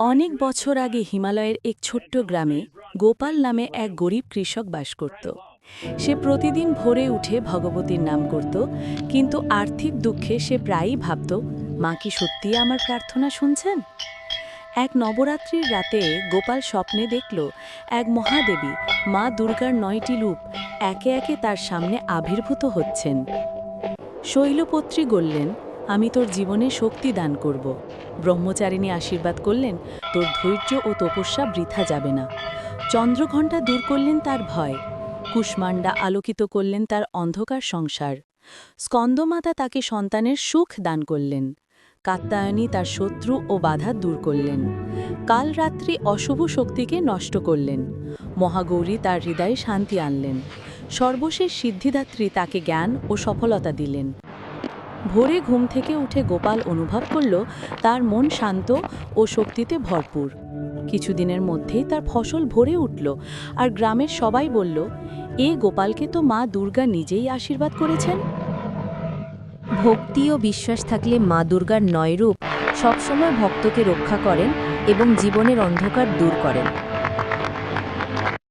অনেক বছর আগে হিমালয়ের এক ছোট্ট গ্রামে গোপাল নামে এক গরিব কৃষক বাস করত। সে প্রতিদিন ভোরে উঠে ভগবতীর নাম করত, কিন্তু আর্থিক দুঃখে সে প্রায়ই ভাবত, মা কি সত্যিই আমার প্রার্থনা শুনছেন? এক নবরাত্রির রাতে গোপাল স্বপ্নে দেখল এক মহাদেবী মা দুর্গার নয়টি রূপ একে একে তার সামনে আবির্ভূত হচ্ছেন। শৈলপত্রী বললেন আমি তোর জীবনে শক্তি দান করব। ব্রহ্মচারিণী আশীর্বাদ করলেন, তোর ধৈর্য ও তপস্যা বৃথা যাবে না। চন্দ্রঘণ্টা দূর করলেন তার ভয়, কুষ্মাণ্ডা আলোকিত করলেন তার অন্ধকার সংসার। স্কন্দমাতা তাকে সন্তানের সুখ দান করলেন কাত্তায়নী তার শত্রু ও বাধা দূর করলেন। কাল রাত্রি অশুভ শক্তিকে নষ্ট করলেন, মহাগৌরী তার হৃদয়ে শান্তি আনলেন। সর্বশেষ সিদ্ধিদাত্রী তাকে জ্ঞান ও সফলতা দিলেন। ভোরে ঘুম থেকে উঠে গোপাল অনুভব করল, তার মন শান্ত ও শক্তিতে ভরপুর। কিছুদিনের মধ্যেই তার ফসল ভরে উঠল আর গ্রামের সবাই বলল, এ গোপালকে তো মা দুর্গা নিজেই আশীর্বাদ করেছেন? ভক্তি ও বিশ্বাস থাকলে মা দুর্গার নয় রূপ সবসময় ভক্তকে রক্ষা করেন এবং জীবনের অন্ধকার দূর করেন।